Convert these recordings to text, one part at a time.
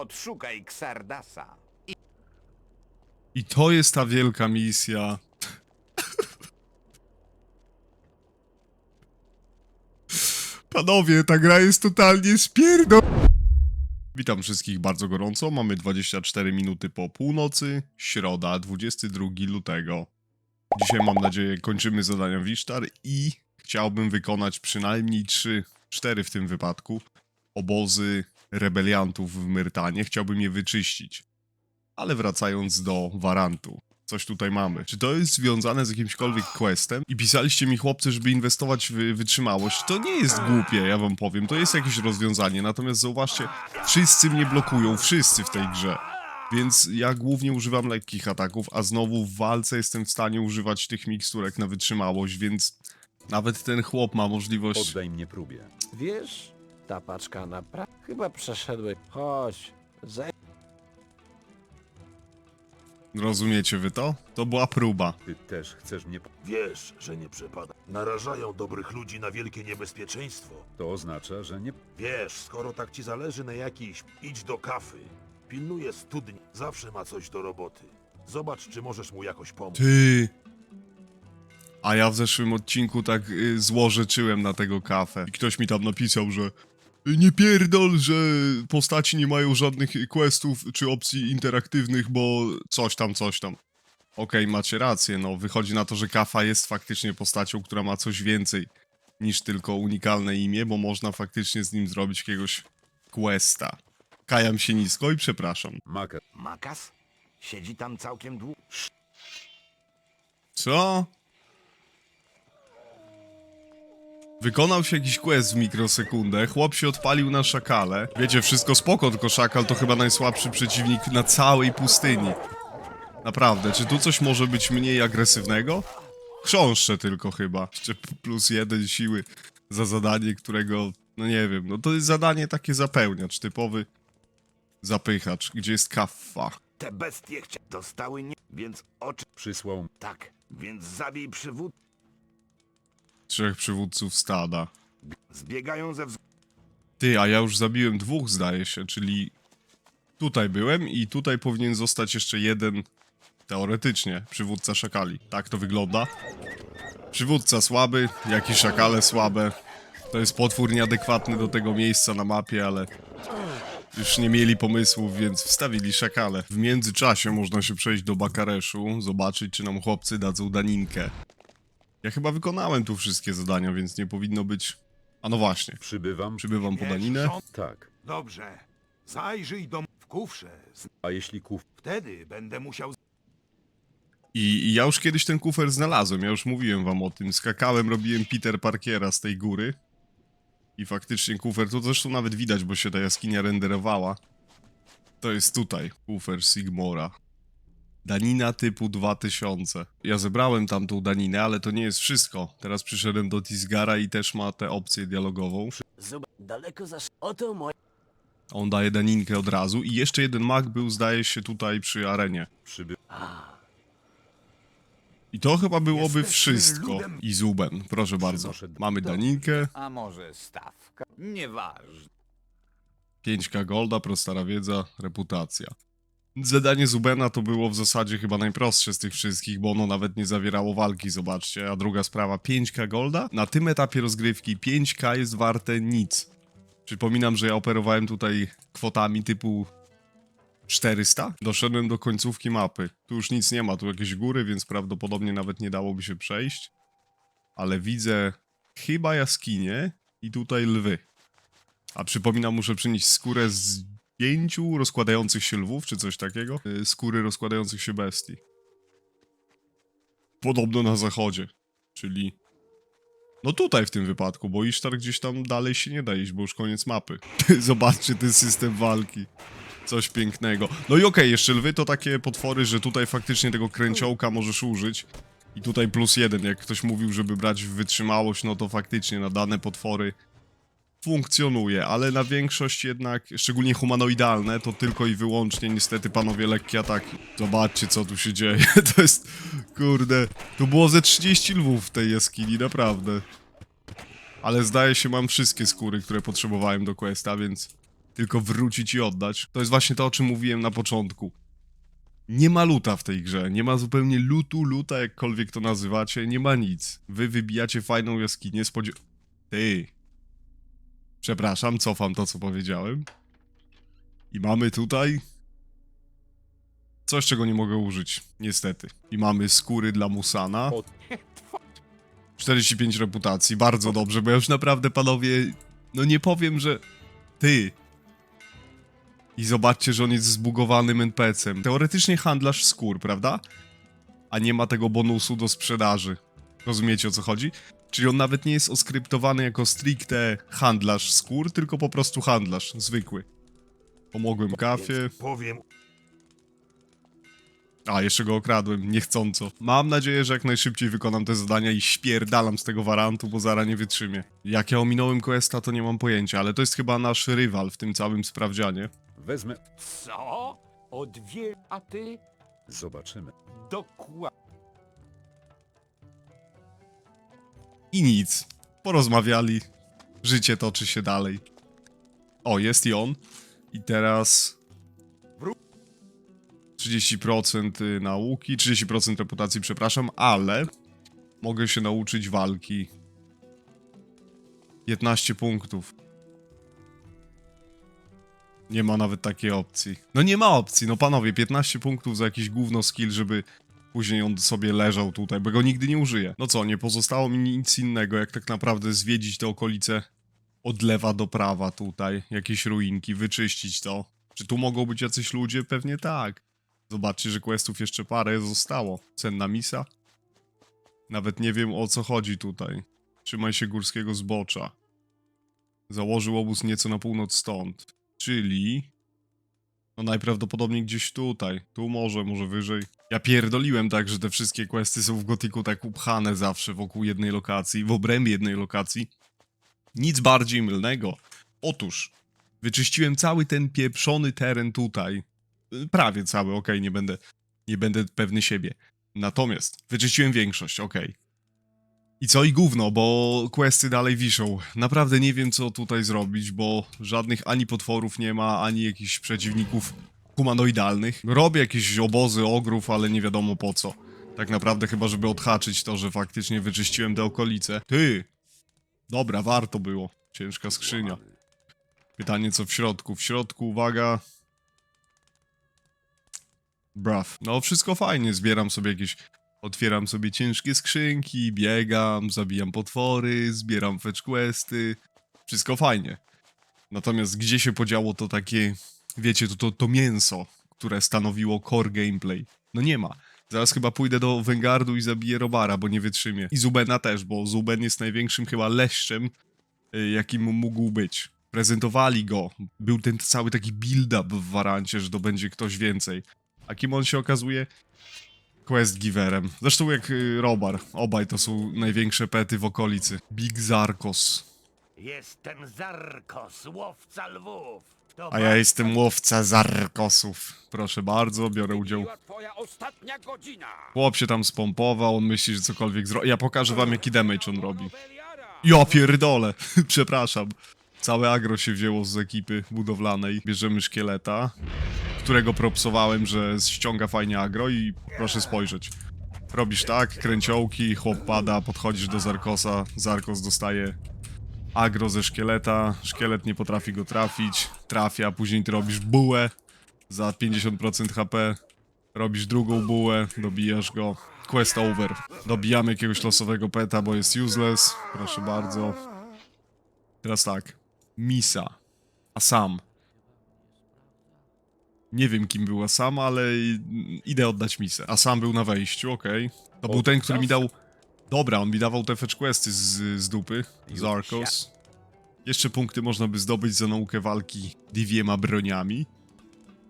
Odszukaj Xardasa. I to jest ta wielka misja. Panowie, ta gra jest totalnie spierdo... Witam wszystkich bardzo gorąco. Mamy 24 minuty po północy, środa, 22 lutego. Dzisiaj mam nadzieję kończymy zadania Wisztar i chciałbym wykonać przynajmniej 3, 4 w tym wypadku obozy rebeliantów w Myrtanie. Chciałbym je wyczyścić. Ale wracając do Warantu. Coś tutaj mamy. Czy to jest związane z jakimśkolwiek questem? I pisaliście mi chłopcy, żeby inwestować w wytrzymałość. To nie jest głupie, ja wam powiem. To jest jakieś rozwiązanie. Natomiast zauważcie, wszyscy mnie blokują. Wszyscy w tej grze. Więc ja głównie używam lekkich ataków, a znowu w walce jestem w stanie używać tych miksturek na wytrzymałość, więc nawet ten chłop ma możliwość... Oddaj mnie próbie. Wiesz, ta paczka naprawdę... Chyba przeszedłeś... Chodź, zaj... Rozumiecie wy to? To była próba. Ty też chcesz mnie... po- Wiesz, że nie przepada. Narażają dobrych ludzi na wielkie niebezpieczeństwo. To oznacza, że nie... Wiesz, skoro tak ci zależy na jakiejś, idź do kafy. Pilnuje studni, zawsze ma coś do roboty. Zobacz, czy możesz mu jakoś pomóc. Ty. A ja w zeszłym odcinku tak y, złożyczyłem na tego kafę. I ktoś mi tam napisał, że nie pierdol, że postaci nie mają żadnych questów czy opcji interaktywnych, bo coś tam, coś tam. Okej, macie rację, no wychodzi na to, że kafa jest faktycznie postacią, która ma coś więcej niż tylko unikalne imię, bo można faktycznie z nim zrobić jakiegoś questa. Kajam się nisko i przepraszam. Maka... Makas? Siedzi tam całkiem długo. Co? Wykonał się jakiś quest w mikrosekundę, chłop się odpalił na szakale. Wiecie, wszystko spoko, tylko szakal to chyba najsłabszy przeciwnik na całej pustyni. Naprawdę, czy tu coś może być mniej agresywnego? Chrząszcze tylko chyba. Jeszcze plus jeden siły za zadanie, którego, no nie wiem, no to jest zadanie takie zapełniacz, typowy zapychacz, gdzie jest kaffa. Te bestie chcia... dostały nie... Więc oczy... Przysłał... Tak, więc zabij przywód... Trzech przywódców stada. Zbiegają ze wz... Ty, a ja już zabiłem dwóch, zdaje się, czyli tutaj byłem i tutaj powinien zostać jeszcze jeden, teoretycznie, przywódca szakali. Tak to wygląda. Przywódca słaby, jak i szakale słabe. To jest potwór nieadekwatny do tego miejsca na mapie, ale już nie mieli pomysłów, więc wstawili szakale. W międzyczasie można się przejść do Bakareszu, zobaczyć, czy nam chłopcy dadzą daninkę. Ja chyba wykonałem tu wszystkie zadania, więc nie powinno być... A no właśnie, Przybywam... przybywam po daninę. Tak. Dobrze. Zajrzyj do m- w kufrze. Z- A jeśli kuf... Wtedy będę musiał. z- I, I ja już kiedyś ten kufer znalazłem, ja już mówiłem wam o tym. Skakałem, robiłem Peter Parkiera z tej góry. I faktycznie kufer, to zresztą nawet widać, bo się ta jaskinia renderowała. To jest tutaj, kufer Sigmora. Danina typu 2000. Ja zebrałem tam tą daninę, ale to nie jest wszystko. Teraz przyszedłem do Tisgara i też ma tę opcję dialogową. Zobacz, daleko za... Oto moje... On daje daninkę od razu i jeszcze jeden mag był, zdaje się, tutaj przy arenie. Przyby... I to chyba byłoby wszystko. ludem. I Zuben, proszę bardzo. Mamy daninkę, A może stawka? Nieważne. 5k golda, prostara wiedza, reputacja. Zadanie Zubena to było w zasadzie chyba najprostsze z tych wszystkich, bo ono nawet nie zawierało walki, zobaczcie. A druga sprawa, 5k golda? Na tym etapie rozgrywki 5k jest warte nic. Przypominam, że ja operowałem tutaj kwotami typu 400. Doszedłem do końcówki mapy. Tu już nic nie ma, tu jakieś góry, więc prawdopodobnie nawet nie dałoby się przejść. Ale widzę chyba jaskinie i tutaj lwy. A przypominam, muszę przynieść skórę z pięciu rozkładających się lwów, czy coś takiego. Y, Skóry rozkładających się bestii. Podobno na zachodzie. Czyli... No tutaj w tym wypadku, bo Isztar gdzieś tam dalej się nie da iść, bo już koniec mapy. Zobaczcie ten system walki. Coś pięknego. No i okej, jeszcze lwy to takie potwory, że tutaj faktycznie tego kręciołka możesz użyć. I tutaj plus jeden, jak ktoś mówił, żeby brać wytrzymałość, no to faktycznie na dane potwory funkcjonuje, ale na większość jednak, szczególnie humanoidalne, to tylko i wyłącznie niestety panowie lekkie ataki. Zobaczcie co tu się dzieje, to jest, kurde, tu było ze 30 lwów w tej jaskini, naprawdę. Ale zdaje się mam wszystkie skóry, które potrzebowałem do questa, więc tylko wrócić i oddać. To jest właśnie to, o czym mówiłem na początku. Nie ma luta w tej grze, nie ma zupełnie lutu, luta, jakkolwiek to nazywacie, nie ma nic. Wy wybijacie fajną jaskinię, spodziew... Ty. Przepraszam, cofam to, co powiedziałem. I mamy tutaj... Coś, czego nie mogę użyć, niestety. I mamy skóry dla Musana. O, 45 reputacji, bardzo dobrze, bo ja już naprawdę, panowie, no nie powiem, że ty. I zobaczcie, że on jest zbugowanym NPC-em. Teoretycznie handlarz skór, prawda? A nie ma tego bonusu do sprzedaży. Rozumiecie o co chodzi? Czyli on nawet nie jest oskryptowany jako stricte handlarz skór, tylko po prostu handlarz, zwykły. Pomogłem kafie. Powiem, A, jeszcze go okradłem, niechcąco. Mam nadzieję, że jak najszybciej wykonam te zadania i śpierdalam z tego warantu, bo zara nie wytrzymię. Jak ja ominąłem questa, to nie mam pojęcia, ale to jest chyba nasz rywal w tym całym sprawdzianie. Wezmę. co? O dwie... A ty? Zobaczymy. Dokładnie. I nic. Porozmawiali. Życie toczy się dalej. O, jest i on. I teraz... 30% nauki, 30% reputacji, przepraszam, ale mogę się nauczyć walki. 15 punktów. Nie ma nawet takiej opcji. No nie ma opcji, no panowie, 15 punktów za jakiś gówno skill, żeby później on sobie leżał tutaj, bo go nigdy nie użyję. No co, nie pozostało mi nic innego, jak tak naprawdę zwiedzić te okolice od lewa do prawa tutaj, jakieś ruinki, wyczyścić to. Czy tu mogą być jacyś ludzie? Pewnie tak. Zobaczcie, że questów jeszcze parę zostało. Cenna misa? Nawet nie wiem o co chodzi tutaj. Trzymaj się górskiego zbocza. Założył obóz nieco na północ stąd. Czyli... No najprawdopodobniej gdzieś tutaj. Tu może, może wyżej. Ja pierdoliłem tak, że te wszystkie questy są w gotiku tak upchane zawsze wokół jednej lokacji, w obrębie jednej lokacji. Nic bardziej mylnego. Otóż, wyczyściłem cały ten pieprzony teren tutaj. Y, Prawie cały, okej, nie będę, nie będę pewny siebie. Natomiast wyczyściłem większość, okej. I co i gówno, bo questy dalej wiszą. Naprawdę nie wiem, co tutaj zrobić, bo żadnych ani potworów nie ma, ani jakichś przeciwników humanoidalnych. Robię jakieś obozy ogrów, ale nie wiadomo po co. Tak naprawdę chyba, żeby odhaczyć to, że faktycznie wyczyściłem te okolice. Ty! Dobra, warto było. Ciężka skrzynia. Pytanie, co w środku? W środku, uwaga... Braw. No, wszystko fajnie. Zbieram sobie jakieś... Otwieram sobie ciężkie skrzynki, biegam, zabijam potwory, zbieram fetch questy. Wszystko fajnie. Natomiast gdzie się podziało to takie... Wiecie, to, to, to mięso, które stanowiło core gameplay? No nie ma. Zaraz chyba pójdę do Wengardu i zabiję Robara, bo nie wytrzymię. I Zubena też, bo Zuben jest największym chyba leszczem, y, jakim mógł być. Prezentowali go. Był ten cały taki build-up w Warancie, że to będzie ktoś więcej. A kim on się okazuje? Quest giverem. Zresztą jak y, Robar. Obaj to są największe pety w okolicy. Big Zarkos. Jestem Zarkos, łowca lwów. To A ja jestem łowca Zarkosów. Proszę bardzo, biorę udział. twoja ostatnia godzina. Chłop się tam spompował, on myśli, że cokolwiek zrobi. Ja pokażę wam, jaki damage on robi. Ja pierdolę, przepraszam. Całe agro się wzięło z ekipy budowlanej. Bierzemy szkieleta, którego propsowałem, że ściąga fajnie agro i proszę spojrzeć. Robisz tak, kręciołki, chłop pada, podchodzisz do Zarkosa, Zarkos dostaje agro ze szkieleta, szkielet nie potrafi go trafić, trafia, później ty robisz bułę za 50% HP, robisz drugą bułę, dobijasz go, quest over. Dobijamy jakiegoś losowego peta, bo jest useless, proszę bardzo. Teraz tak, Misa, Asam. Nie wiem kim był Asam, ale idę oddać misę. Asam był na wejściu, okej. To był ten, który mi dał... Dobra, on mi dawał te fetch questy z, z dupy, z Arcos. Jeszcze punkty można by zdobyć za naukę walki dwiema broniami.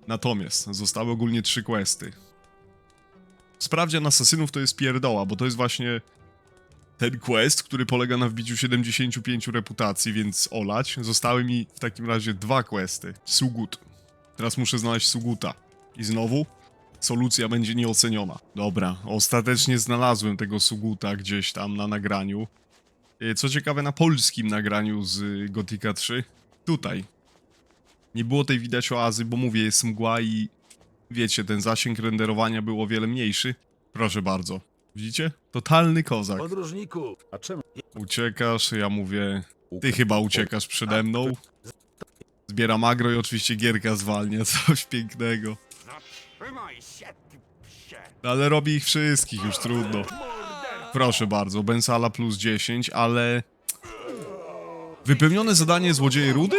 Natomiast zostały ogólnie trzy questy. Sprawdzian asasynów to jest pierdoła, bo to jest właśnie ten quest, który polega na wbiciu 75 reputacji, więc olać. Zostały mi w takim razie dwa questy. Sugut. Teraz muszę znaleźć Suguta. I znowu solucja będzie nieoceniona. Dobra, ostatecznie znalazłem tego Suguta gdzieś tam na nagraniu. E, Co ciekawe, na polskim nagraniu z Gotika 3. Tutaj. Nie było tej widać oazy, bo mówię, jest mgła i wiecie, ten zasięg renderowania był o wiele mniejszy. Proszę bardzo. Widzicie? Totalny kozak. Podróżniku, A czemu? Uciekasz, ja mówię, ty chyba uciekasz przede mną. Zbieram agro i oczywiście gierka zwalnia, coś pięknego. Zatrzymaj się, ty psie! No Ale robi ich wszystkich, już trudno. Proszę bardzo, Bensala plus 10, ale... Wypełnione zadanie Złodzieje Rudy?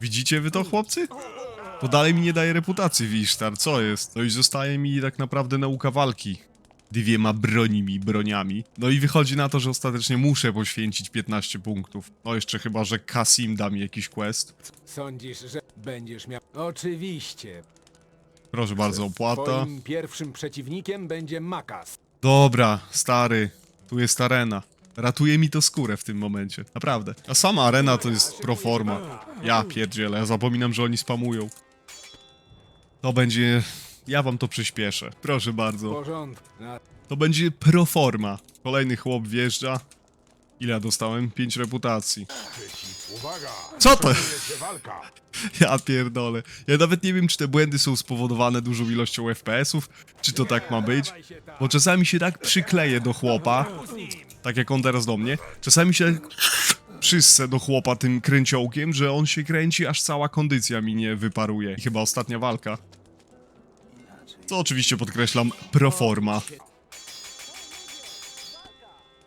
Widzicie wy to, chłopcy? To dalej mi nie daje reputacji Wisztar, co jest? No i zostaje mi tak naprawdę nauka walki. Dwiema bronimi, broniami. No i wychodzi na to, że ostatecznie muszę poświęcić 15 punktów. No jeszcze chyba, że Kasim da mi jakiś quest. Sądzisz, że będziesz miał... Oczywiście. Proszę bardzo, opłata. Twoim pierwszym przeciwnikiem będzie Makas. Dobra, stary, tu jest arena. Ratuje mi to skórę w tym momencie, naprawdę. A sama arena to jest proforma. Ja pierdzielę, ja zapominam, że oni spamują. To będzie... Ja wam to przyspieszę, proszę bardzo. porządku. Na... To będzie proforma. Kolejny chłop wjeżdża. Ile ja dostałem? 5 reputacji. uwaga! Co to? Szykuje się walka. Ja pierdolę. Ja nawet nie wiem, czy te błędy są spowodowane dużą ilością FPS-ów, czy to tak ma być. Bo czasami się tak przykleję do chłopa, tak jak on teraz do mnie. Czasami się tak przyssę do chłopa tym kręciołkiem, że on się kręci, aż cała kondycja mi nie wyparuje. I chyba ostatnia walka. Co oczywiście podkreślam, proforma.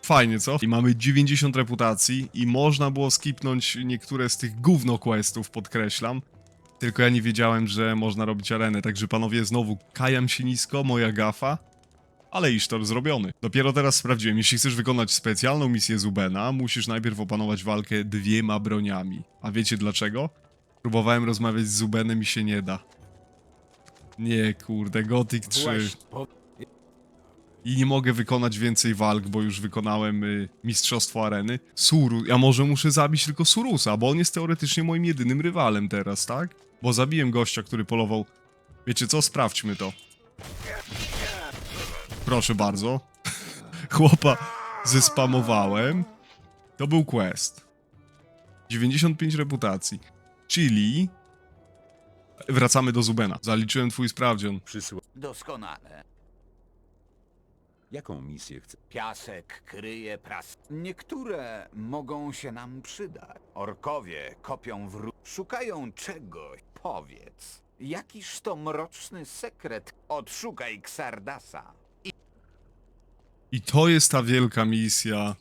Fajnie, co? I mamy 90 reputacji i można było skipnąć niektóre z tych gówno questów, podkreślam. Tylko ja nie wiedziałem, że można robić arenę, także panowie, znowu kajam się nisko, moja gafa. Ale iż to zrobiony. Dopiero teraz sprawdziłem, jeśli chcesz wykonać specjalną misję Zubena, musisz najpierw opanować walkę dwiema broniami. A wiecie dlaczego? Próbowałem rozmawiać z Zubenem i się nie da. Nie, kurde, Gothic 3. Właśnie, po... I nie mogę wykonać więcej walk, bo już wykonałem y, Mistrzostwo Areny. Suru, ja może muszę zabić tylko Surusa, bo on jest teoretycznie moim jedynym rywalem teraz, tak? Bo zabiłem gościa, który polował... Wiecie co? Sprawdźmy to. Proszę bardzo. Chłopa zespamowałem. To był quest. 95 reputacji. Czyli... Wracamy do Zubena. Zaliczyłem twój sprawdzian. Przysła... Doskonale. Jaką misję chce? Piasek kryje pras. Niektóre mogą się nam przydać. Orkowie kopią w. Szukają czegoś. Powiedz, jakiż to mroczny sekret? Odszukaj Ksardasa. I to jest ta wielka misja.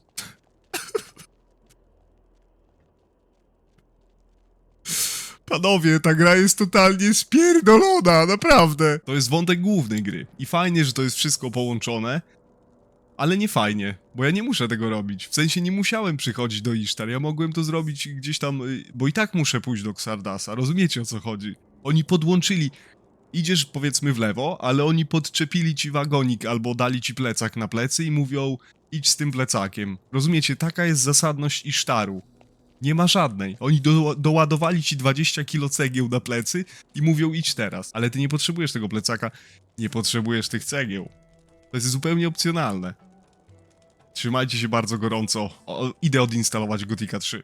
Panowie, ta gra jest totalnie spierdolona, naprawdę. To jest wątek główny gry. I fajnie, że to jest wszystko połączone, ale nie fajnie, bo ja nie muszę tego robić. W sensie nie musiałem przychodzić do Isztar, ja mogłem to zrobić gdzieś tam, y, bo i tak muszę pójść do Xardasa, rozumiecie o co chodzi? Oni podłączyli, idziesz powiedzmy w lewo, ale oni podczepili ci wagonik albo dali ci plecak na plecy i mówią idź z tym plecakiem. Rozumiecie, taka jest zasadność Isztaru. Nie ma żadnej. Oni do, doładowali ci 20 kilo cegieł na plecy i mówią idź teraz. Ale ty nie potrzebujesz tego plecaka, nie potrzebujesz tych cegieł. To jest zupełnie opcjonalne. Trzymajcie się bardzo gorąco. O, idę odinstalować Gotika 3.